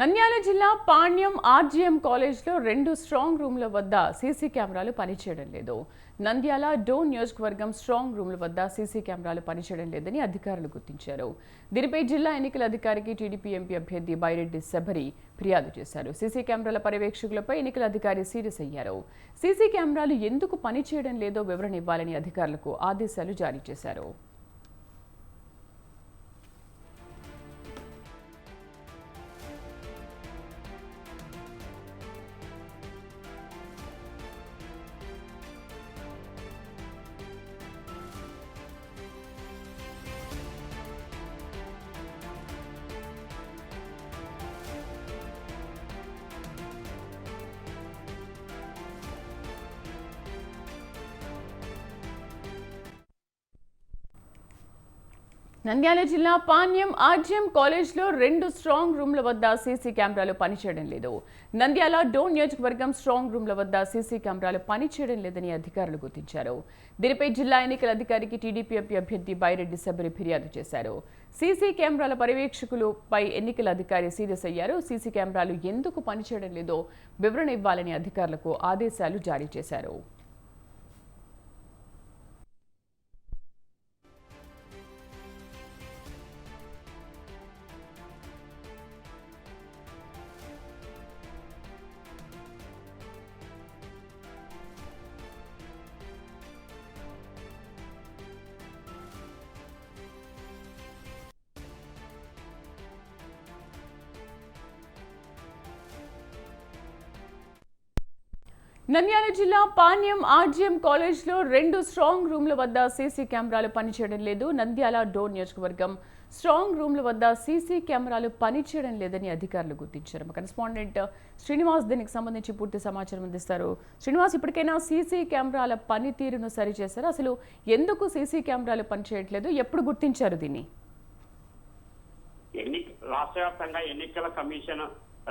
నంద్యాల జిల్లా పాణ్యం ఆర్జీఎం కాలేజ్లో రెండు స్ట్రాంగ్ రూమ్ల వద్ద సీసీ కెమెరాలు పనిచేయడం లేదు. నంద్యాల డోన్ నియోజకవర్గం స్ట్రాంగ్ రూమ్ల వద్ద సీసీ కెమెరాలు పనిచేయడం లేదని అధికారులు గుర్తించారు. దీనిపై జిల్లా ఎన్నికల అధికారికి టీడీపీ ఎంపీ అభ్యర్థి బైరెడ్డి శబరి ఫిర్యాదు చేశారు. సీసీ కెమెరాల పర్యవేక్షకులపై ఎన్నికల అధికారి సీరియస్ అయ్యారు. సీసీ కెమెరాలు ఎందుకు పనిచేయడం లేదో వివరణ ఇవ్వాలని అధికారులకు ఆదేశాలు జారీ చేశారు. నంద్యాల జిల్లా పాణ్యం ఆర్జీఎం కాలేజ్లో రెండు స్ట్రాంగ్ రూమ్ల వద్ద సీసీ కెమెరాలు పనిచేయడం లేదు. నంద్యాల డోన్ నియోజకవర్గం స్ట్రాంగ్ రూమ్ల వద్ద సీసీ కెమెరాలు పనిచేయడం లేదని అధికారులు గుర్తించారు. దీనిపై జిల్లా ఎన్నికల అధికారికి టీడీపీ ఎంపీ అభ్యర్థి బైరెడ్డి సభ్యులు ఫిర్యాదు చేశారు. సీసీ కెమెరాల పర్యవేక్షకులపై ఎన్నికల అధికారి సీరియస్ అయ్యారు. సీసీ కెమెరాలు ఎందుకు పనిచేయడం లేదో వివరణ ఇవ్వాలని అధికారులకు ఆదేశాలు జారీ చేశారు. నంద్యాల జిల్లా పాణ్యం ఆర్జీఎం కాలేజ్లో రెండు స్ట్రాంగ్ రూమ్ల వద్ద సీసీ కెమెరాలు పనిచేయడం లేదు. నంద్యాల డోర్ నియోజకవర్గం స్ట్రాంగ్ రూమ్ల వద్ద సీసీ కెమెరాలు పనిచేయడం లేదని అధికారులు గుర్తించారు. మా కరెస్పాండెంట్ శ్రీనివాస్ దీనికి సంబంధించి పూర్తి సమాచారం అందిస్తారు. శ్రీనివాస్ ఇప్పటికైనా సీసీ కెమెరాల పనితీరును సరిచేశారు? అసలు ఎందుకు సీసీ కెమెరాలు పనిచేయట్లేదు? ఎప్పుడు గుర్తించారు దీన్ని? ఎన్ని రాష్ట్ర వ్యాప్తంగా ఎన్నికల కమిషన్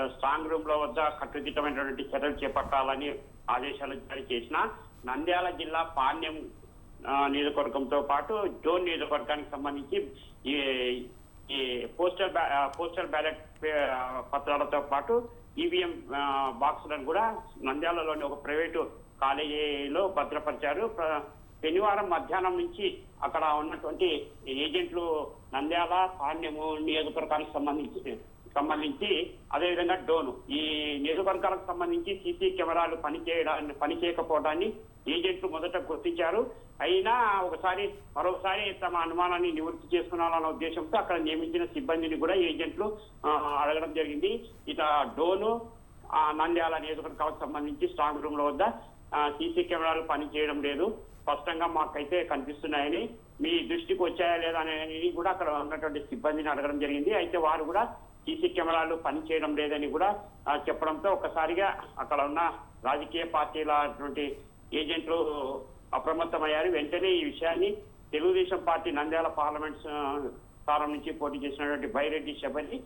స్ట్రాంగ్ రూమ్లో వద్ద కట్టుదిట్టమైనటువంటి చర్యలు చేపట్టాలని ఆదేశాలు జారీ చేసిన నంద్యాల జిల్లా పాణ్యం నియోజకవర్గంతో పాటు జోన్ నియోజకవర్గానికి సంబంధించి ఈ ఈ పోస్టల్ బ్యా- పోస్టల్ బ్యాలెట్ పత్రాలతో పాటు ఈవీఎం బాక్సులను కూడా నంద్యాలలోని ఒక ప్రైవేటు కాలేజీలో భద్రపరిచారు. శనివారం మధ్యాహ్నం నుంచి అక్కడ ఉన్నటువంటి ఏజెంట్లు నంద్యాల పాణ్యము నియోజకవర్గానికి సంబంధించి సంబంధించి అదేవిధంగా డోను ఈ నియోజకవర్గాలకు సంబంధించి సీసీ కెమెరాలు పనిచేయడాన్ని పని చేయకపోవడాన్ని ఏజెంట్లు మొదట గుర్తించారు. అయినా ఒకసారి మరొకసారి తమ అనుమానాన్ని నివృత్తి చేసుకున్నారన్న ఉద్దేశంతో అక్కడ నియమించిన సిబ్బందిని కూడా ఏజెంట్లు అడగడం జరిగింది. ఇట డోను నంద్యాల నియోజకవర్గాలకు సంబంధించి స్ట్రాంగ్ రూమ్ల వద్ద సీసీ కెమెరాలు పనిచేయడం లేదు. స్పష్టంగా మాకైతే కనిపిస్తున్నాయని మీ దృష్టికి వచ్చాయా లేదా అనేది కూడా అక్కడ ఉన్నటువంటి సిబ్బందిని అడగడం జరిగింది. అయితే వారు కూడా సీసీ కెమెరాలు పనిచేయడం లేదని కూడా చెప్పడంతో ఒక్కసారిగా అక్కడ ఉన్న రాజకీయ పార్టీల అటువంటి ఏజెంట్లు అప్రమత్తమయ్యారు. వెంటనే ఈ విషయాన్ని తెలుగుదేశం పార్టీ నంద్యాల పార్లమెంట్ స్థానం నుంచి పోటీ చేసినటువంటి బైరెడ్డి శబరి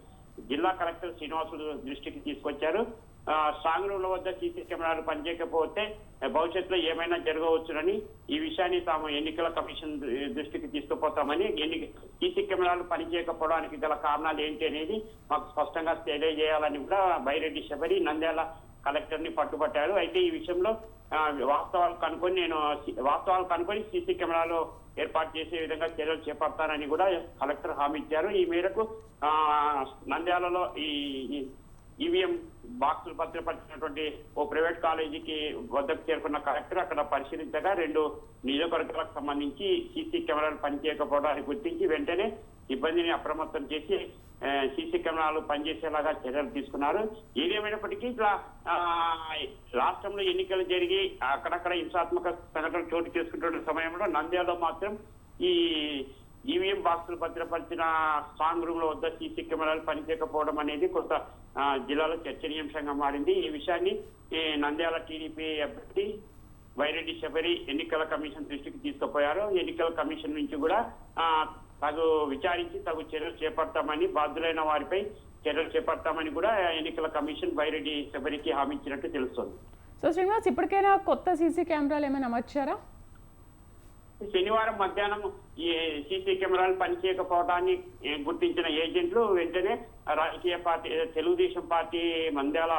జిల్లా కలెక్టర్ శ్రీనివాసులు దృష్టికి తీసుకొచ్చారు. స్ట్రాంగ్ రూమ్ల వద్ద సీసీ కెమెరాలు పనిచేయకపోతే భవిష్యత్తులో ఏమైనా జరగవచ్చునని ఈ విషయాన్ని తాము ఎన్నికల కమిషన్ దృష్టికి తీసుకుపోతామని ఎన్ని సీసీ కెమెరాలు పనిచేయకపోవడానికి గల కారణాలు ఏంటి అనేది మాకు స్పష్టంగా తెలియజేయాలని కూడా బైరెడ్డి శబరి నంద్యాల కలెక్టర్ని పట్టుబట్టారు. అయితే ఈ విషయంలో వాస్తవాలు కనుక్కొని నేను వాస్తవాలు కనుక్కొని సీసీ కెమెరాలు ఏర్పాటు చేసే విధంగా చర్యలు చేపడతానని కూడా కలెక్టర్ హామీ ఇచ్చారు. ఈ మేరకు నంద్యాలలో ఈ- ఈవీఎం బాక్సులు భద్రపరిచినటువంటి ఓ ప్రైవేట్ కాలేజీకి వద్దకు చేరుకున్న కలెక్టర్ అక్కడ పరిశీలించగా రెండు నియోజకవర్గాలకు సంబంధించి సీసీ కెమెరాలు పనిచేయకపోవడాన్ని గుర్తించి వెంటనే సిబ్బందిని అప్రమత్తం చేసి సీసీ కెమెరాలు పనిచేసేలాగా చర్యలు తీసుకున్నారు. ఏదేమైనప్పటికీ ఇట్లా రాష్ట్రంలో ఎన్నికలు జరిగి అక్కడక్కడ హింసాత్మక సంఘటనలు చోటు చేసుకుంటున్న సమయంలో నంద్యాలలో మాత్రం ఈ ఈవీఎం బాక్సులు భద్రపరిచిన స్ట్రాంగ్ రూమ్లో వద్ద సీసీ కెమెరాలు పనిచేయకపోవడం అనేది కొంత జిల్లాలో చర్చనీయాంశంగా మారింది. ఈ విషయాన్ని ఈ నంద్యాల టీడీపీ అభ్యర్థి వైరెడ్డి శబరి ఎన్నికల కమిషన్ దృష్టికి తీసుకుపోయారు. ఎన్నికల కమిషన్ నుంచి కూడా తగు విచారించి తగు చర్యలు చేపడతామని బాధ్యులైన వారిపై చర్యలు చేపడతామని కూడా ఎన్నికల కమిషన్ బైరెడ్డి శబరికి హామీ ఇచ్చినట్టు తెలుస్తోంది. సో శ్రీనివాస్ ఇప్పటికైనా కొత్త సీసీ కెమెరాలు ఏమైనా అమర్చారా? శనివారం మధ్యాహ్నం ఈ సీసీ కెమెరాలు పనిచేయకపోవడాన్ని గుర్తించిన ఏజెంట్లు వెంటనే రాజకీయ party Telugu Desam party Nandyal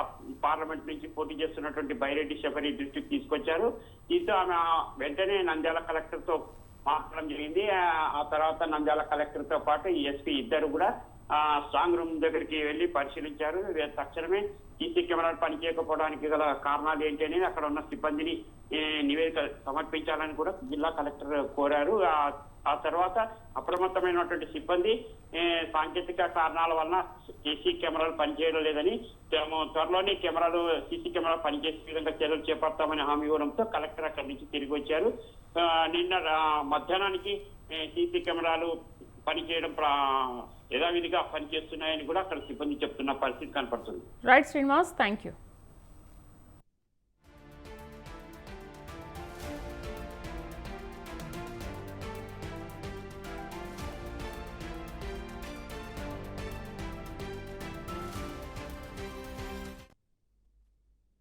parliament నుంచి పోటీ చేస్తున్నటువంటి బైరెడ్డి శబరి దృష్టికి తీసుకొచ్చారు. దీంతో ఆమె వెంటనే నంద్యాల కలెక్టర్తో మాట్లాడడం జరిగింది. ఆ తర్వాత నంద్యాల కలెక్టర్తో పాటు ఎస్పీ ఇద్దరు కూడా ఆ స్ట్రాంగ్ రూమ్ దగ్గరికి వెళ్ళి పరిశీలించారు. తక్షణమే సీసీ కెమెరాలు పనిచేయకపోవడానికి గల కారణాలు ఏంటి అనేది అక్కడ ఉన్న సిబ్బందిని నివేదిక సమర్పించాలని కూడా జిల్లా కలెక్టర్ కోరారు. ఆ తర్వాత అప్రమత్తమైనటువంటి సిబ్బంది సాంకేతిక కారణాల వలన సీసీ కెమెరాలు పనిచేయడం లేదని తాము త్వరలోనే కెమెరాలు సీసీ కెమెరాలు పనిచేసే విధంగా చర్యలు చేపడతామని హామీ ఇవ్వడంతో కలెక్టర్ అక్కడి నుంచి తిరిగి వచ్చారు. నిన్న మధ్యాహ్నానికి సీసీ కెమెరాలు పనిచేయడం ప్రా- యథావిధిగా పనిచేస్తున్నాయని కూడా అక్కడ సిబ్బంది చెప్తున్న పరిస్థితి కనపడుతుంది. Right Srinivas thank you